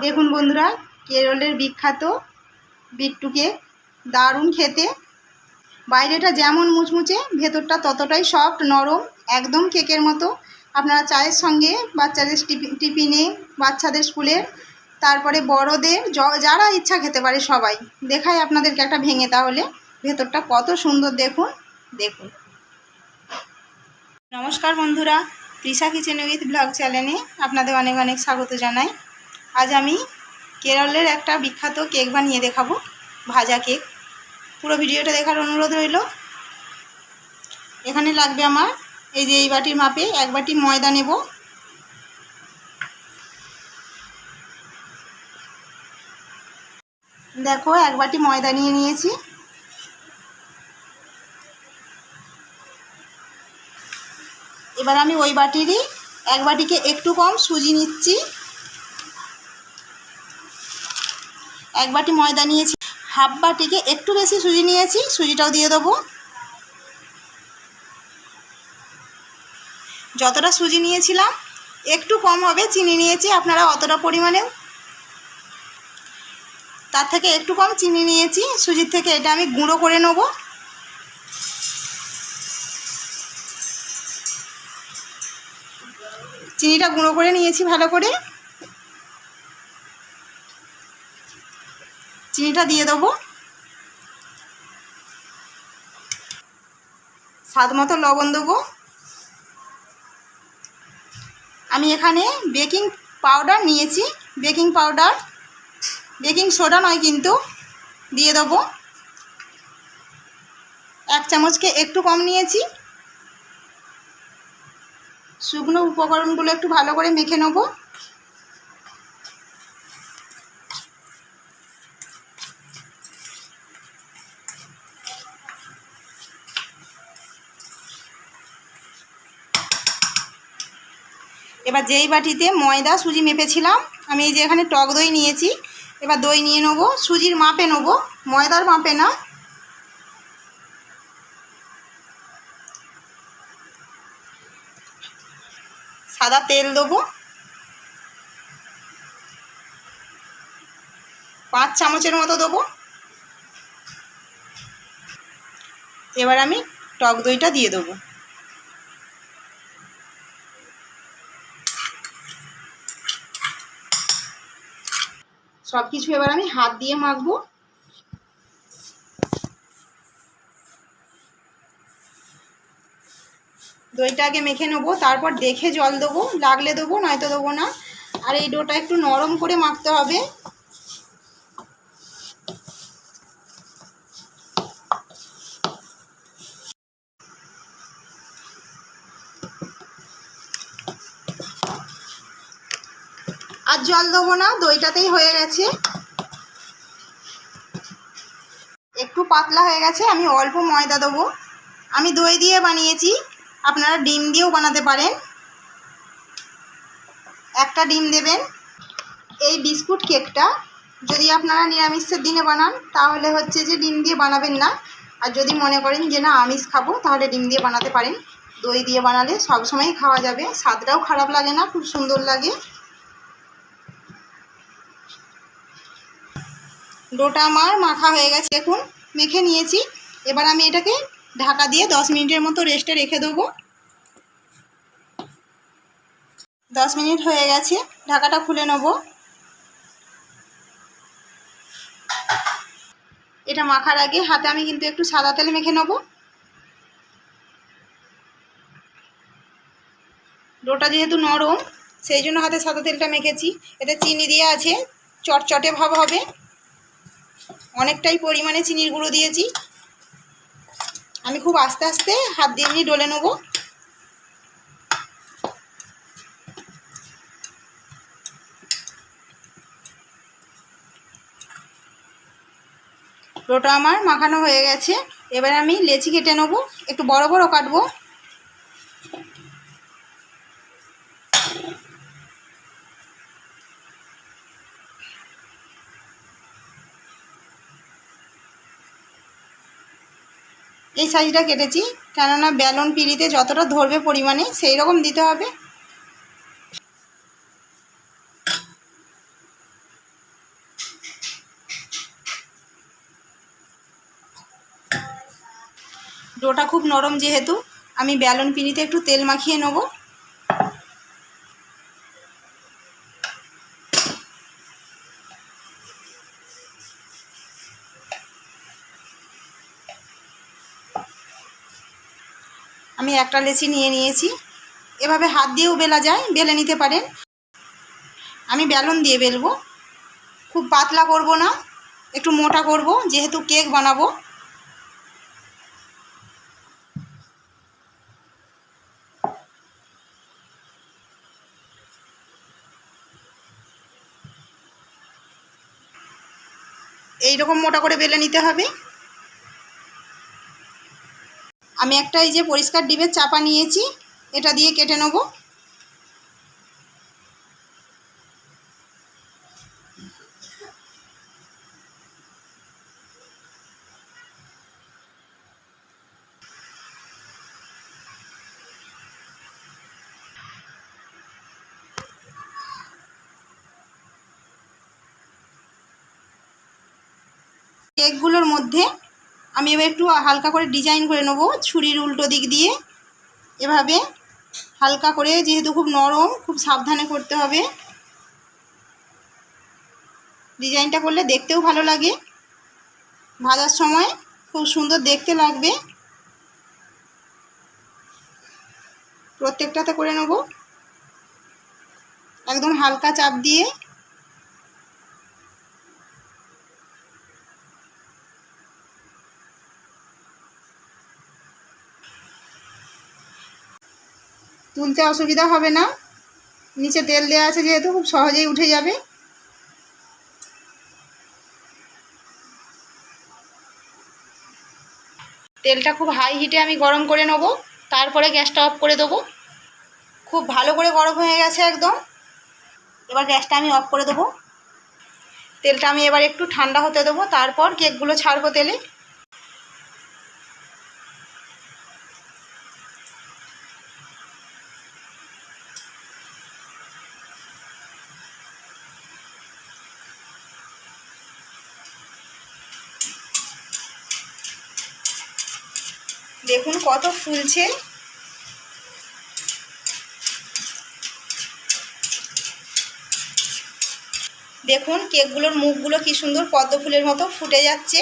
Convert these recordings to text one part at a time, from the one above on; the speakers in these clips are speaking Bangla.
দেখুন বন্ধুরা, কেরলের বিখ্যাত বিট্টু কেক দারুণ খেতে। বাইরেটা যেমন মুচমুচে, ভেতরটা ততটাই সফট নরম, একদম কেকের মতো। আপনারা চায়ের সঙ্গে বাচ্চাদের টিফি- টিফিনে, বাচ্চাদের স্কুলের, তারপরে বড়দের যারা ইচ্ছা খেতে পারে সবাই, দেখাই আপনাদেরকে একটা ভেঙে তাহলে। ভেতরটা কত সুন্দর দেখুন দেখুন। নমস্কার বন্ধুরা, তৃষা কিচেন উইথ ব্লগ চ্যানেলে আপনাদের অনেক অনেক স্বাগত জানাই। আজ আমি কেরলের একটা বিখ্যাত কেক বানিয়ে দেখাবো, ভাজা কেক। পুরো ভিডিওটা দেখার অনুরোধ রইল। এখানে লাগবে আমার এই যে এই বাটির মাপে এক বাটি ময়দা নেব। দেখো, এক বাটি ময়দা নিয়ে নিয়েছি। এবার আমি ওই বাটিরই এক বাটিকে একটু কম সুজি নিচ্ছি। এক বাটি ময়দা নিয়েছি, হাফ বাটিকে একটু বেশি সুজি নিয়েছি, সুজিটাও দিয়ে দেবো। যতটা সুজি নিয়েছিলাম, একটু কম হবে, চিনি নিয়েছি আপনারা অতটা পরিমাণেও। তার থেকে একটু কম চিনি নিয়েছি, সুজির থেকে এটা আমি গুঁড়ো করে নেব। চিনিটা গুঁড়ো করে নিয়েছি ভালো করে। চিনিটা দিয়ে দেবো। স্বাদ মতো লবণ দেবো। আমি এখানে বেকিং পাউডার নিয়েছি। বেকিং পাউডার, বেকিং সোডা নয় কিন্তু, দিয়ে দেবো। এক চামচকে একটু কম নিয়েছি। শুকনো উপকরণগুলো একটু ভালো করে মেখে নেব। এবার যেই বাটিতে ময়দা, সুজি মেপেছিলাম, আমি এই যে এখানে টক দই নিয়েছি, এবার দই নিয়ে নেব, সুজির মাপে নেব, ময়দার মাপে না। সাদা তেল দেবো। পাঁচ চামচের মতো দেবো। এবার আমি টক দইটা দিয়ে দেবো। সব কিছু এবার আমি হাত দিয়ে মাখবো। দইটা আগে মেখে নেব, তারপর দেখে জল দেবো, লাগলে দেবো, নয়তো দেবো না। আর এই ডোটা একটু নরম করে মাখতে হবে। আর জল দেবো না, দইটাতেই হয়ে গেছে। একটু পাতলা হয়ে গেছে, আমি অল্প ময়দা দেবো। আমি দই দিয়ে বানিয়েছি, আপনারা ডিম দিয়েও বানাতে পারেন। একটা ডিম দেবেন। এই বিস্কুট কেকটা যদি আপনারা নিরামিষের দিনে বানান, তাহলে হচ্ছে যে ডিম দিয়ে বানাবেন না। আর যদি মনে করেন যে না, আমিষ খাব, তাহলে ডিম দিয়ে বানাতে পারেন। দই দিয়ে বানালে সবসময়ই খাওয়া যাবে। স্বাদটাও খারাপ লাগে না, খুব সুন্দর লাগে। ডোটা আমার মাখা হয়ে গেছে এখন, মেখে নিয়েছি। এবার আমি এটাকে ঢাকা দিয়ে দশ মিনিটের মতো রেস্টে রেখে দেবো। দশ মিনিট হয়ে গেছে, ঢাকাটা খুলে নেব। এটা মাখার আগে হাতে আমি কিন্তু একটু সাদা তেল মেখে নেব। ডোটা যেহেতু নরম, সেই জন্য হাতে সাদা তেলটা মেখেছি। এতে চিনি দিয়ে আছে, চটচটে ভাব হবে। অনেকটাই পরিমাণে চিনির গুঁড়ো দিয়েছি। আমি খুব আস্তে আস্তে হাত দিয়ে এমনি ডলে নেব। ডোটা আমার মাখানো হয়ে গেছে। এবার আমি লেচি কেটে নেব। একটু বড় বড় কাটবো। এই সাইজটা কেটেছি, কেননা ব্যালন পিড়িতে যতটা ধরবে পরিমাণে সেই রকম দিতে হবে। ডোটা খুব নরম যেহেতু, আমি ব্যালন পিড়িতে একটু তেল মাখিয়ে নেব। আমি একটা লেচি নিয়ে নিয়েছি। এভাবে হাত দিয়েও বেলা যায়, বেলে নিতে পারেন। আমি ব্যালন দিয়ে বেলবো। খুব পাতলা করব না, একটু মোটা করব, যেহেতু কেক বানাবো। এই রকম মোটা করে বেলে নিতে হবে। আমি একটা এই যে পরিষ্কার ডিমের চাপা নিয়েছি এটা দিয়ে কেটে নেব। কেকগুলোর মধ্যে আমি এবার একটু হালকা করে ডিজাইন করে নেব ছুরির উল্টো দিক দিয়ে। এভাবে হালকা করে, যেহেতু খুব নরম, খুব সাবধানে করতে হবে। ডিজাইনটা করলে দেখতেও ভালো লাগে। ভাজার সময় খুব সুন্দর দেখতে লাগবে। প্রত্যেকটাতে করে নেব। একদম হালকা চাপ দিয়ে তুলতে অসুবিধা হবে না। নিচে তেল দেওয়া আছে যেহেতু, খুব সহজেই উঠে যাবে। তেলটা খুব হাই হিটে আমি গরম করে নেব, তারপরে গ্যাসটা অফ করে দেবো। খুব ভালো করে গরম হয়ে গেছে একদম। এবার গ্যাসটা আমি অফ করে দেবো। তেলটা আমি এবার একটু ঠান্ডা হতে দেবো, তারপর কেকগুলো ছাড়বো তেলে। দেখুন কত ফুলছে। দেখুন কেকগুলোর মুখগুলো কি সুন্দর পদ্ম ফুলের মতো ফুটে যাচ্ছে।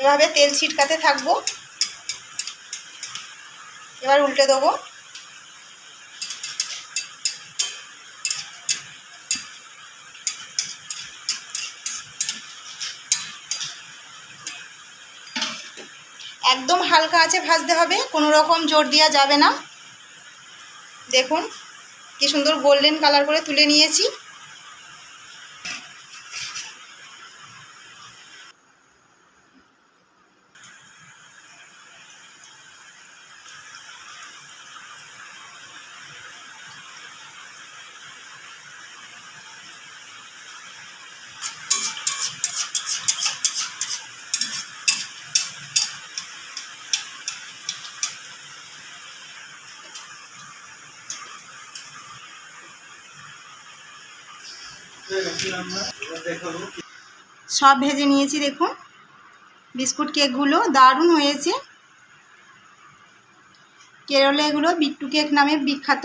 এভাবে তেল ছিটকাতে থাকব। এবার উল্টে দেবো একদম হালকা আছে ভাজতে হবে, কোনো রকম জোর দেওয়া যাবে না। দেখুন, কি সুন্দর গোল্ডেন কালার করে তুলে নিয়েছি। সব ভেজে নিয়েছি, দেখুন। বিস্কুট কেকগুলো দারুণ হয়েছে। কেরলে এগুলো বিট্টু কেক নামে বিখ্যাত।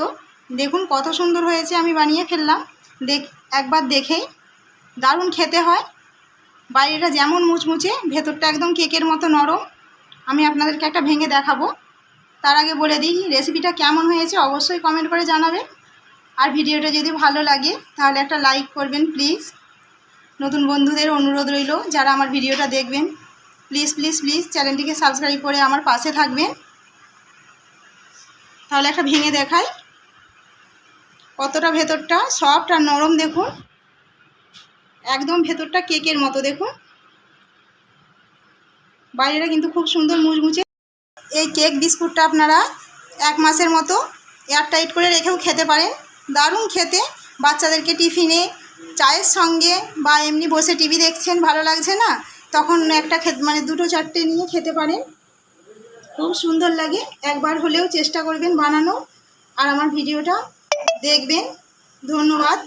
দেখুন কত সুন্দর হয়েছে, আমি বানিয়ে ফেললাম। দেখ, একবার দেখেই দারুণ খেতে হয়। বাইরেটা যেমন মুচমুচে, ভেতরটা একদম কেকের মতো নরম। আমি আপনাদেরকে একটা ভেঙে দেখাবো। তার আগে বলে দিই রেসিপিটা কেমন হয়েছে অবশ্যই কমেন্ট করে জানাবেন। আর ভিডিওটা যদি ভালো লাগে, তাহলে একটা লাইক করবেন প্লিজ নতুন বন্ধুদের অনুরোধ রইল, যারা আমার ভিডিওটা দেখবেন। প্লিজ প্লিজ প্লিজ চ্যানেলটিকে সাবস্ক্রাইব করে আমার পাশে থাকবেন। তাহলে একটা ভেঙে দেখাই। কতটা ভেতরটা? সফট আর নরম দেখুন। একদম ভেতরটা কেকের মতো দেখুন। বাইরেটা কিন্তু খুব সুন্দর মুচমুচে। এই কেক বিস্কুটটা আপনারা এক মাসের মতো এয়ারটাইট করে রেখেও খেতে পারেন। দারুণ খেতে। বাচ্চাদেরকে টিফিনে, চায়ের সঙ্গে বা এমনি বসে টিভি দেখছেন, ভালো লাগছে না? তখন একটা মানে দুটো চারটে নিয়ে খেতে পারেন। খুব সুন্দর লাগে। একবার হলেও চেষ্টা করবেন বানানো। আর আমার ভিডিওটা দেখবেন। ধন্যবাদ।